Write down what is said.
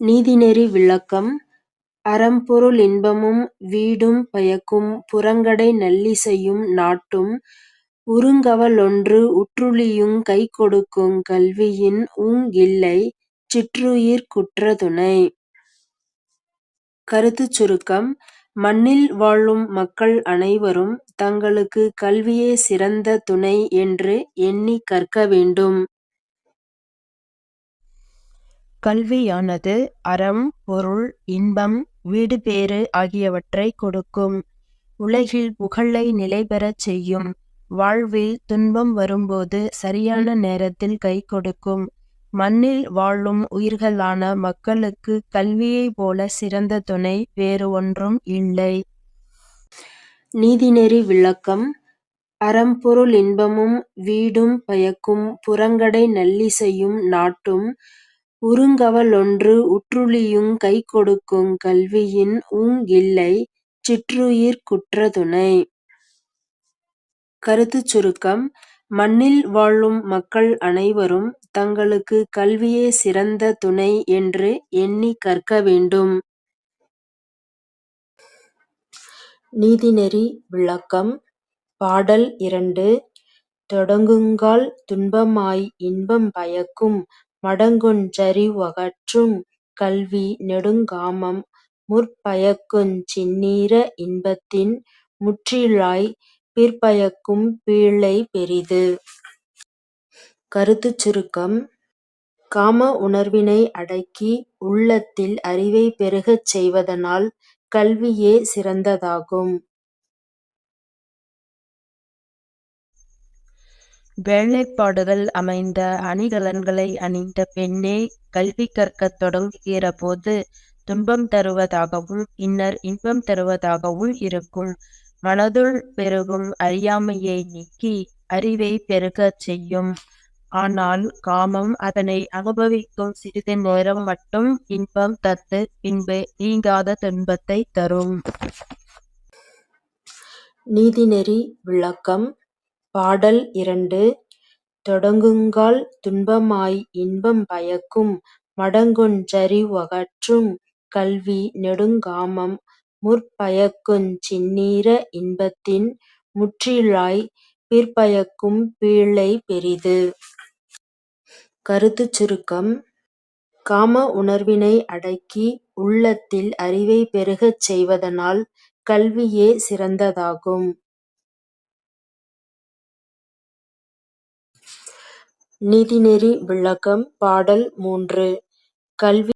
நீதிநெறி விளக்கம் அறம்பொருள் இன்பமும் வீடும் பயக்கும் புறங்கடை நல்லிசையும் நாட்டும் உறுங்கவ லொன்று உற்றுழியுங் கைகொடுக்குங் கல்வியின் ஊங்கில்லைச் சிற்றுயிர்க் குற்றதுணை. கருத்துச் சுருக்கம் மண்ணில் வாழும் மக்கள் அனைவரும் தங்களுக்குக் கல்வியே சிறந்த துணை என்று எண்ணிக் கற்க வேண்டும். கல்வியானது அறம், பொருள், இன்பம், வீடுபேறு ஆகியவற்றை கொடுக்கும். உலகில் புகழை நிலைபெறச் செய்யும். வாழ்வில் துன்பம் வரும்போது சரியான நேரத்தில் கை கொடுக்கும் மண்ணில் வாழும் உயிர்களான மக்களுக்கு கல்வியைப் போல சிறந்த துணை வேறு ஒன்றும் இல்லை. நீதிநெறி விளக்கம் அறம்பொருள் இன்பமும் வீடும் பயக்கும் புறங்கடை நல்லிசையும் நாட்டும் உறுங்கவ லொன்று உற்றுழியுங் கைகொடுக்குங் கல்வியின் ஊங்கில்லைச் சிற்றுயிர்க் குற்றதுணை. கருத்துச் சுருக்கம் மண்ணில் வாழும் மக்கள் அனைவரும் தங்களுக்குக் கல்வியே சிறந்த துணை என்று எண்ணிக் கற்க வேண்டும். நீதிநெறி விளக்கம் பாடல் இரண்டு தொடங்குங்கால் துன்பமாய் இன்பம் பயக்கும் மடங்கொன் கல்வி நெடுங்காமம் முற்பயக்குஞ் சின்னீர இன்பத்தின் முற்றிலாய் பிற்பயக்கும் பீழை பெரிது. கருத்துச் சுருக்கம் காம உணர்வினை அடக்கி உள்ளத்தில் அறிவைப் பெருகச் செய்வதனால் கல்வியே சிறந்ததாகும். வேலைப்பாடுகள் அமைந்த அணிகலன்களை அணிந்த பெண்ணே கல்வி கற்கத் தொடங்குகிறபோது துன்பம் தருவதாகவும் பின்னர் இன்பம் தருவதாகவும் இருக்கும். மனதுள் பெருகும் அறியாமையை நீக்கி அறிவை பெருகச் செய்யும். ஆனால் காமம் அதனை அனுபவிக்கும் சிறிது நேரம் மட்டும் இன்பம் தத்து பின்பு நீங்காத துன்பத்தை தரும். நீதிநெறி விளக்கம் பாடல் இரண்டு தொடங்குங்கால் துன்பமாய் இன்பம் பயக்கும் மடங்குஞ்சரிவகற்றும் கல்வி நெடுங்காமம் முற்பயக்குஞ் சின்னீர இன்பத்தின் முற்றிலாய் பிற்பயக்கும் பீழை பெரிது. கருத்துச் சுருக்கம் காம உணர்வினை அடக்கி உள்ளத்தில் அறிவைப் பெருகச் செய்வதனால் கல்வியே சிறந்ததாகும். நீதிநெறி விளக்கம் பாடல் மூன்று. கல்வி